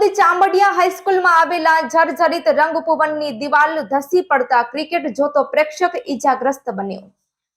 આમોદ ચાંબડિયા હાઈસ્કૂલમાં આવેલા જર્જરિત રંગપુવનની દિવાલ ધસી પડતા ક્રિકેટ જોતો પ્રેક્ષક ઈજાગ્રસ્ત બન્યો.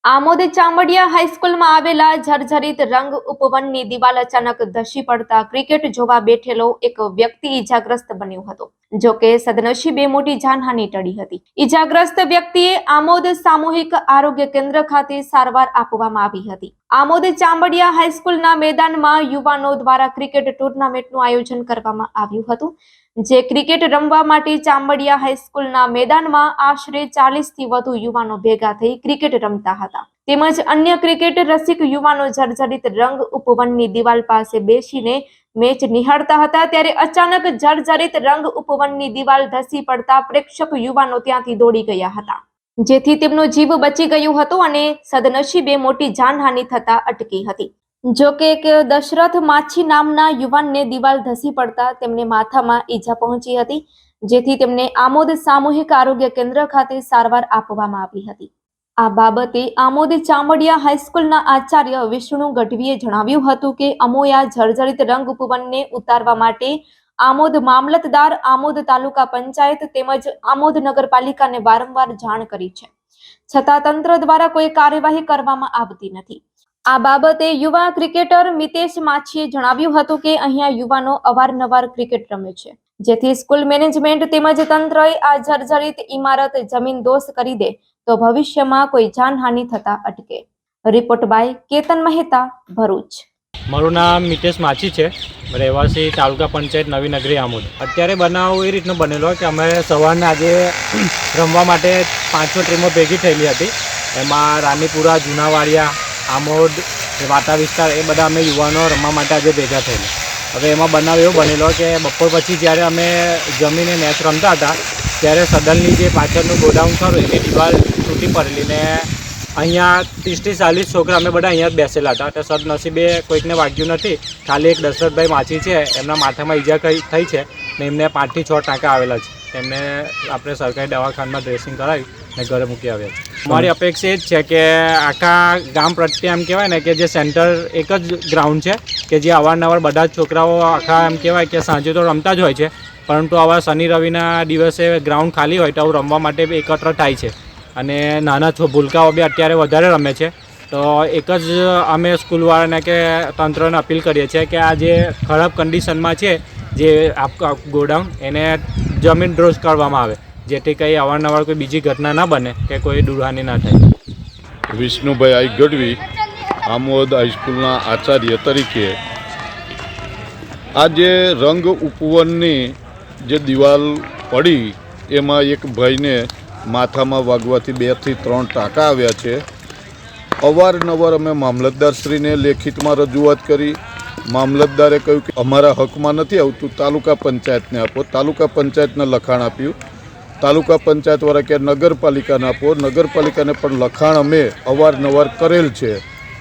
આમોદ ચાંબડિયા હાઈસ્કૂલમાં આવેલા જર્જરિત રંગ ઉપવનની દિવાલ અચાનક ધસી પડતા ક્રિકેટ જોવા બેઠેલો એક વ્યક્તિ ઈજાગ્રસ્ત બન્યો હતો, જો કે સદનસીબે મોટી જાનહાની ટળી હતી. ઈજાગ્રસ્ત વ્યક્તિએ આમોદ સામૂહિક આરોગ્ય કેન્દ્ર ખાતે સારવાર આપવામાં આવી હતી. આમોદ ચાંબડિયા હાઈસ્કૂલના મેદાનમાં યુવાનો દ્વારા ક્રિકેટ ટુર્નામેન્ટનું આયોજન કરવામાં આવ્યું હતું, જે ક્રિકેટ રમવા માટે ચાંબડિયા હાઈસ્કૂલના મેદાનમાં આશરે ચાલીસથી વધુ યુવાનો ભેગા થઈ ક્રિકેટ રમતા હતા. તેમજ અન્ય ક્રિકેટ રસિક યુવાનો જર્જરિત રંગ ઉપવનની દિવાલ પાસે બેસીને મેચ નિહાળતા હતા, ત્યારે અચાનક જર્જરિત રંગ ઉપવનની દિવાલ ધસી પડતા પ્રેક્ષક યુવાનો ત્યાંથી દોડી ગયા હતા. જેથી તેમનો જીવ બચી ગયો હતો અને સદનસીબે મોટી જાનહાનિ થતા અટકી હતી. જો કે દશરથ માછી નામના યુવાનને દિવાલ ધસી પડતા તેમને માથામાં ઈજા પહોંચી હતી, જેથી તેમને આમોદ સામૂહિક આરોગ્ય કેન્દ્ર ખાતે સારવાર આપવામાં આવી હતી. આ બાબતે આમોદ ચામડિયા હાઈસ્કૂલના આચાર્ય વિષ્ણુ ગઢવીએ જણાવ્યું હતું કે અમોયા જર્જરિત રંગ ઉપવનને ઉતારવા માટે આમોદ મામલતદાર, આમોદ તાલુકા પંચાયત તેમજ આમોદ નગરપાલિકાને વારંવાર જાણ કરી છે. છતાં તંત્ર દ્વારા કોઈ કાર્યવાહી કરવામાં આવતી નથી. આ બાબતે યુવા ક્રિકેટર મિતેશ માછીએ જણાવ્યું હતું કે અહીંયા યુવાનો અવારનવાર ક્રિકેટ રમે છે. જેથી સ્કૂલ મેનેજમેન્ટ તેમજ તંત્રએ આ જર્જરિત ઇમારત જમીન દોષ કરી દે તો ભવિષ્યમાં કોઈ જાનહાનિ થતા અટકે. Report by Ketan Mehta, Bharuch. મારું નામ મિતેશ માછી છે. રહેવાસી તાલુકા પંચાયત નવી નગરી આમોદ. અત્યારે બનાવ એ રીતનો બનેલો કે અમે સવારના આજે રમવા માટે પાંચસો ટીમો ભેગી થયેલી હતી. એમાં રાનીપુરા, જૂનાવાડિયા, આમોદ, વાતા વિસ્તાર એ બધા અમે યુવાનો રમવા માટે આજે ભેગા થયેલા. હવે એમાં બનાવ એવો બનેલો કે બપોર પછી જ્યારે અમે જમીને મેચ રમતા હતા, ત્યારે સદનની જે પાછળનું ગોડાઉન ખરું એની દિવાલ તૂટી પડેલી ને અહીંયા ત્રીસથી ચાલીસ છોકરા અમે બધા અહીંયા બેસેલા હતા. તો સદનસીબે કોઈકને વાગ્યું નથી. ખાલી એક દશરથભાઈ માછી છે, એમના માથામાં ઈજા થઈ છે ને એમને પાંચથી છ ટાંકા આવેલા છે. એમને આપણે સરકારી દવાખાનામાં ડ્રેસિંગ કરાવી ને ઘરે મૂકી આવ્યા છે. મારી અપેક્ષા એ જ છે કે આખા ગામ પ્રત્યે એમ કહેવાય ને કે જે સેન્ટર એક જ ગ્રાઉન્ડ છે કે જે અવારનવાર બધા જ છોકરાઓ આખા એમ કહેવાય કે સાંજે તો રમતા જ હોય છે. પરંતુ આવા શનિ રવિના દિવસે ગ્રાઉન્ડ ખાલી હોય તો આવું રમવા માટે એકત્ર થાય છે. અને નાના ભૂલકાઓ બી અત્યારે વધારે રમે છે. તો એક જ અમે સ્કૂલવાળાને કે તંત્રને અપીલ કરીએ છીએ કે આ જે ખરાબ કન્ડિશનમાં છે, જે આપ ગોડાઉન, એને જમીન ડ્રોઝ કરવામાં આવે. જેથી કંઈ અવારનવાર કોઈ બીજી ઘટના ના બને, કે કોઈ દુરહાની ના થાય. વિષ્ણુભાઈ આઈ ગઢવી આમોદ હાઈસ્કૂલના આચાર્ય તરીકે. આ જે રંગ ઉપવનની જે દિવાલ પડી, એમાં એક ભાઈને માથામાં વાગવાથી બેથી ત્રણ ટાંકા આવ્યા છે. અવારનવાર અમે મામલતદારશ્રીને લેખિતમાં રજૂઆત કરી. મામલતદારે કહ્યું કે અમારા હકમાં નથી આવતું, તાલુકા પંચાયતને આપો. તાલુકા પંચાયતને લખાણ આપ્યું. તાલુકા પંચાયતવાળા કે નગરપાલિકાને આપો. નગરપાલિકાને પણ લખાણ અમે અવારનવાર કરેલ છે.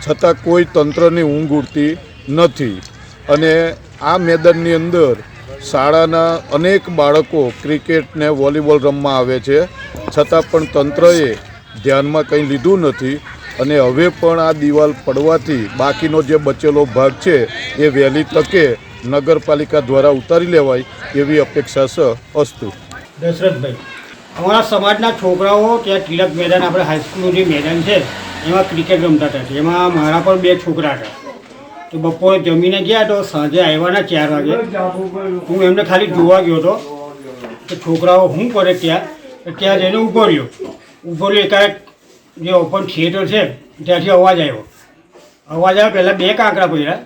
છતાં કોઈ તંત્રની ઊંઘ ઉડતી નથી. અને આ મેદાનની અંદર શાળાના અનેક બાળકો ક્રિકેટ ને વોલીબોલ રમવા આવે છે. છતાં પણ તંત્રએ ધ્યાનમાં કંઈ લીધું નથી અને હવે પણ આ દિવાલ પડવાથી બાકીનો જે બચેલો ભાગ છે એ વહેલી તકે નગરપાલિકા દ્વારા ઉતારી લેવાય એવી અપેક્ષા છે અસ્તુ. દશરથભાઈ, અમારા સમાજના છોકરાઓ ત્યાં તિલક મેદાન, આપણે હાઈસ્કૂલનું જે મેદાન છે, એમાં ક્રિકેટ રમતા હતા. એમાં મારા પણ બે છોકરા હતા. તો બપોરે જમીને ગયા તો સાંજે આવ્યાના ચાર વાગે. હું એમને ખાલી જોવા ગયો હતો. કે છોકરાઓ શું કરે ત્યાં? ત્યાં જઈને ઊભો રહ્યો. ઊભો રહ્યો એકાએક જે ઓપન થિયેટર છે ત્યાંથી અવાજ આવ્યો. અવાજ આવ્યો પહેલાં બે કાંકરા પડ્યા.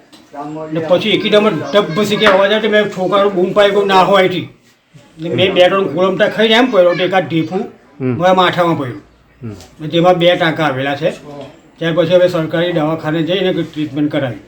ને પછી એકદમ ભસી ગયા. અવાજ આવ્યો તો મેં છોકરાનું બૂમ પાઈ ગયું ના હોય મેં બે ત્રણ ગોળમટા ખાઈને એમ પડ્યો. તો એકાદ ઢીફું મારા માથામાં પડ્યું. જેમાં તેમાં બે ટાંકા આવેલા છે. ત્યાર પછી હવે સરકારી દવાખાને જઈને ટ્રીટમેન્ટ કરાવી.